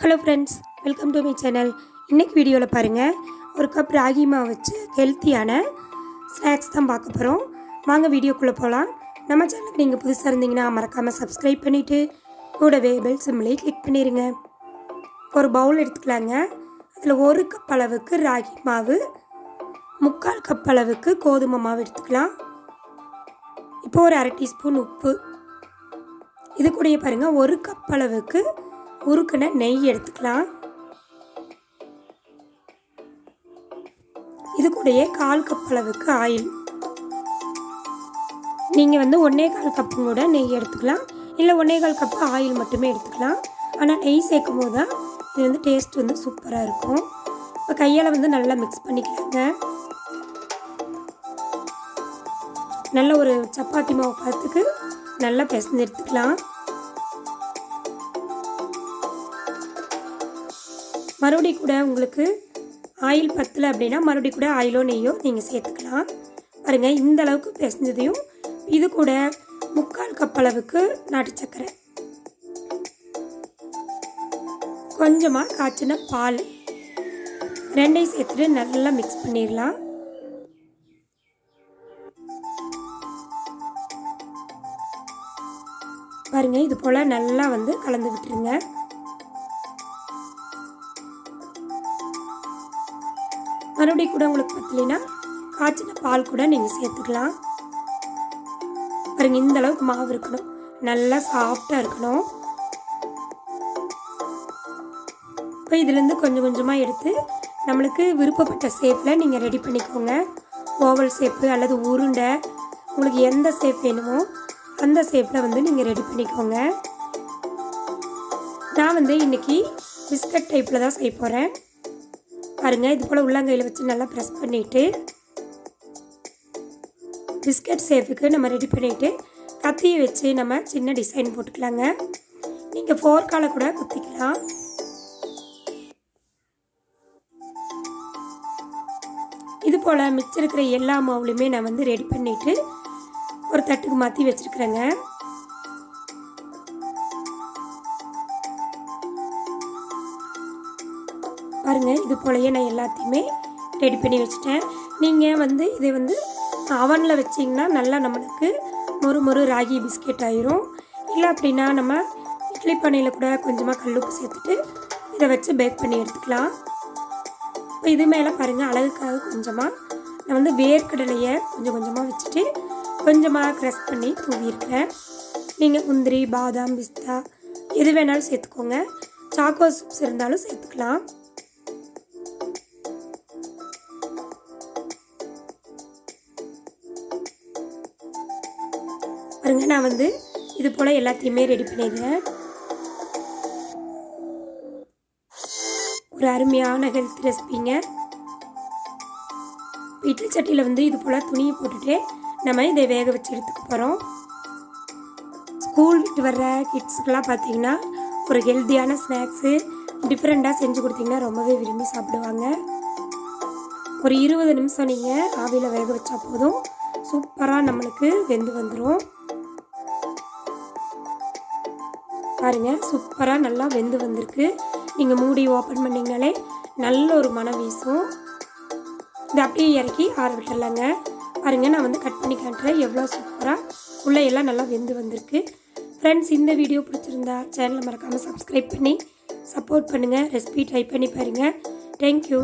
Hello friends welcome to my channel இன்றைக்கி வீடியோவில் பாருங்கள் ஒரு கப் ராகி மாவு வச்சு ஹெல்த்தியான ஸ்நாக்ஸ் தான் பார்க்க போகிறோம் வாங்க வீடியோக்குள்ளே போகலாம் நம்ம சேனலுக்கு நீங்கள் புதுசாக இருந்தீங்கன்னா மறக்காமல் சப்ஸ்கிரைப் பண்ணிவிட்டு கூடவே பெல் சிம்லேயே கிளிக் பண்ணிடுங்க ஒரு பவுல் எடுத்துக்கலாங்க. அதில் ஒரு கப் அளவுக்கு ராகி மாவு முக்கால் கப் அளவுக்கு கோதுமை மாவு எடுத்துக்கலாம். இப்போ ஒரு அரை டீஸ்பூன் உப்பு. இது கூடயே பாருங்கள் ஒரு கப் அளவுக்கு உருக்கின நெய் எடுத்துக்கலாம். இது கூடயே கால் கப் அளவுக்கு ஆயில். நீங்கள் வந்து ஒன்றே கால் கப்பு கூட நெய் எடுத்துக்கலாம். இல்லை ஒன்றே கால் கப்பு ஆயில் மட்டுமே எடுத்துக்கலாம். ஆனால் நெய் சேர்க்கும் போது தான் இது வந்து டேஸ்ட் வந்து சூப்பராக இருக்கும். இப்போ கையால் வந்து நல்லா மிக்ஸ் பண்ணிக்கலாங்க. நல்ல ஒரு சப்பாத்தி மாவு பார்த்துக்கு நல்லா பிசைஞ்சு எடுத்துக்கலாம். மறுபடி கூட உங்களுக்கு ஆயில் பத்தலை அப்படின்னா மறுபடியும் கூட ஆயிலோ நெய்யோ நீங்கள் சேர்த்துக்கலாம். பாருங்கள் இந்த அளவுக்கு பிசைஞ்சதையும் இது கூட முக்கால் கப் அளவுக்கு நாட்டு சர்க்கரை கொஞ்சமாக காய்ச்சின பால். ரெண்டையும் சேர்த்துட்டு நல்லா மிக்ஸ் பண்ணிடலாம். பாருங்கள் இது போல் நல்லா வந்து கலந்து விட்டுருங்க. மறுபடியும் கூட உங்களுக்கு பத்தலைன்னா காய்ச்சின பால் கூட நீங்கள் சேர்த்துக்கலாம். பாருங்க இந்த அளவுக்கு மாவு இருக்கணும். நல்லா சாஃப்டாக இருக்கணும். இப்போ இதுலேருந்து கொஞ்சம் கொஞ்சமாக எடுத்து நம்மளுக்கு விருப்பப்பட்ட ஷேப்பில் நீங்கள் ரெடி பண்ணிக்கோங்க. ஓவல் ஷேப்பு அல்லது உருண்டை உங்களுக்கு எந்த ஷேப் வேணுமோ அந்த ஷேப்பில் வந்து நீங்கள் ரெடி பண்ணிக்கோங்க. நான் வந்து இன்றைக்கி பிஸ்கட் டைப்பில் தான் செய்ய போகிறேன் பாருங்கள் இது போல் உள்ளங்கையில் வச்சு நல்லா ப்ரெஸ் பண்ணிவிட்டு பிஸ்கட் ஷேப்புக்கு நம்ம ரெடி பண்ணிவிட்டு கத்தியை வச்சு நம்ம சின்ன டிசைன் போட்டுக்கலாங்க. நீங்கள் ஃபோர்க்கால கூட குத்திக்கலாம். இது போல் மிச்சம் இருக்கிற எல்லா மாவுலையுமே நான் வந்து ரெடி பண்ணிவிட்டு ஒரு தட்டுக்கு மாற்றி வச்சுருக்குறேங்க. பாருங்கள் இது போலயே நான் எல்லாத்தையுமே ரெடி பண்ணி வச்சுட்டேன். நீங்கள் வந்து இதை வந்து அவனில் வச்சிங்கன்னா நல்லா நம்மளுக்கு மொறு மொறு ராகி பிஸ்கெட் ஆயிரும். இல்லை அப்படின்னா நம்ம இட்லி பானையில் கூட கொஞ்சமாக கல்லுப்பு சேர்த்துட்டு இதை வச்சு பேக் பண்ணி எடுத்துக்கலாம். இப்போ இது மேலே பாருங்கள் அழகுக்காக கொஞ்சமாக நான் வந்து வேர்க்கடலையை கொஞ்சம் கொஞ்சமாக வச்சுட்டு கொஞ்சமாக க்ரஷ் பண்ணி தூவியிருக்கிறேன். நீங்கள் முந்திரி பாதாம் பிஸ்தா எது வேணாலும் சேர்த்துக்கோங்க. சாக்கோ சிப்ஸ் இருந்தாலும் சேர்த்துக்கலாம். பாருங்க நான் வந்து இது போல் எல்லாத்தையுமே ரெடி பண்ணிடுறேன். ஒரு அருமையான ஹெல்த் ரெசிபிங்க இட்லி சட்டியில் வந்து இது போல் துணியை போட்டுட்டு நம்ம இதை வேக வச்சு எடுத்துக்க போகிறோம் ஸ்கூல் விட்டு வர்ற கிட்ஸுக்கெல்லாம் பார்த்தீங்கன்னா ஒரு ஹெல்த்தியான ஸ்நாக்ஸு டிஃப்ரெண்ட்டாக செஞ்சு கொடுத்தீங்கன்னா ரொம்பவே விரும்பி சாப்பிடுவாங்க. ஒரு இருபது நிமிஷம் நீங்கள் ஆவியில் வேக வச்சா போதும். சூப்பராக நம்மளுக்கு வெந்து வந்துடும் பாருங்கள் சூப்பராக நல்லா வெந்து வந்திருக்கு. நீங்கள் மூடி ஓப்பன் பண்ணிங்கனாலே நல்ல ஒரு மனம் வீசும். இதை அப்படியே இறக்கி ஆற விட்டுடலாங்க பாருங்கள் நான் வந்து கட் பண்ணி காட்டுறேன். எவ்வளோ சூப்பராக உள்ளையெல்லாம் நல்லா வெந்து வந்திருக்கு. ஃப்ரெண்ட்ஸ் இந்த வீடியோ பிடிச்சிருந்தா சேனலை மறக்காமல் சப்ஸ்கிரைப் பண்ணி சப்போர்ட் பண்ணுங்கள் ரெசிபி ட்ரை பண்ணி பாருங்கள் தேங்க்யூ